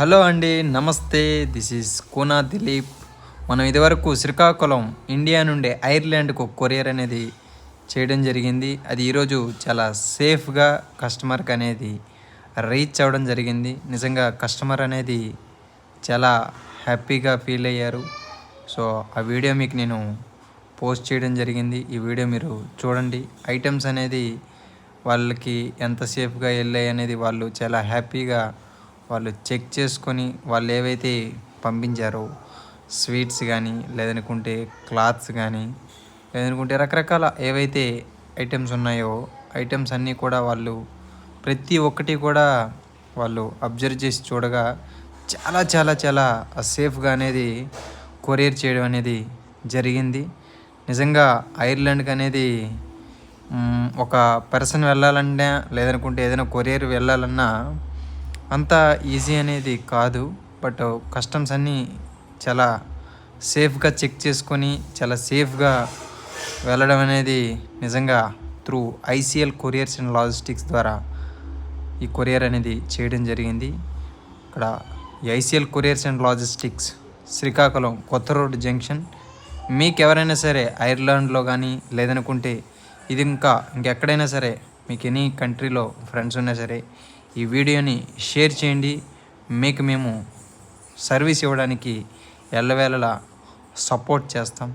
Hello అండి నమస్తే. This is Kona Dilip మనం ఇదివరకు శ్రీకాకుళం ఇండియా నుండి ఐర్లాండ్కు కొరియర్ అనేది చేయడం జరిగింది. అది ఈరోజు చాలా సేఫ్గా కస్టమర్కి అనేది రీచ్ అవ్వడం జరిగింది. నిజంగా కస్టమర్ అనేది చాలా హ్యాపీగా ఫీల్ అయ్యారు. సో ఆ వీడియో మీకు నేను పోస్ట్ చేయడం జరిగింది. ఈ వీడియో మీరు చూడండి. ఐటమ్స్ అనేది వాళ్ళకి ఎంత సేఫ్గా వెళ్ళాయి అనేది వాళ్ళు చాలా హ్యాపీగా వాళ్ళు చెక్ చేసుకొని వాళ్ళు ఏవైతే పంపించారో స్వీట్స్ కానీ లేదనుకుంటే క్లాత్స్ కానీ లేదనుకుంటే రకరకాల ఏవైతే ఐటమ్స్ ఉన్నాయో ఐటమ్స్ అన్నీ కూడా వాళ్ళు ప్రతి ఒక్కటి కూడా వాళ్ళు అబ్జర్వ్ చేసి చూడగా చాలా చాలా చాలా సేఫ్గా అనేది కొరియర్ చేయడం అనేది జరిగింది. నిజంగా ఐర్లాండ్కి అనేది ఒక పర్సన్ వెళ్ళాలన్నా లేదనుకుంటే ఏదైనా కొరియర్ వెళ్ళాలన్నా అంత ఈజీ అనేది కాదు బట్ కస్టమ్స్ అన్నీ చాలా సేఫ్గా చెక్ చేసుకొని చాలా సేఫ్గా వెళ్ళడం అనేది నిజంగా through ICL couriers and logistics ద్వారా ఈ కొరియర్ అనేది చేయడం జరిగింది. ఇక్కడ ఈ ICL couriers and logistics Srikakulam కొత్త రోడ్ జంక్షన్. మీకు ఎవరైనా సరే ఐర్లాండ్లో కానీ లేదనుకుంటే ఇది ఇంకా ఇంకెక్కడైనా సరే మీకు ఎనీ కంట్రీలో ఫ్రెండ్స్ ఉన్నా సరే ఈ వీడియోని షేర్ చేయండి. మీకు మేము సర్వీస్ ఇవ్వడానికి ఎల్లవేళలా సపోర్ట్ చేస్తాం.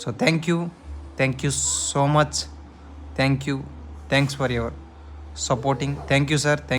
So thank you. Thank you so much. Thank you. Thanks for your supporting. Thank you sir. Thank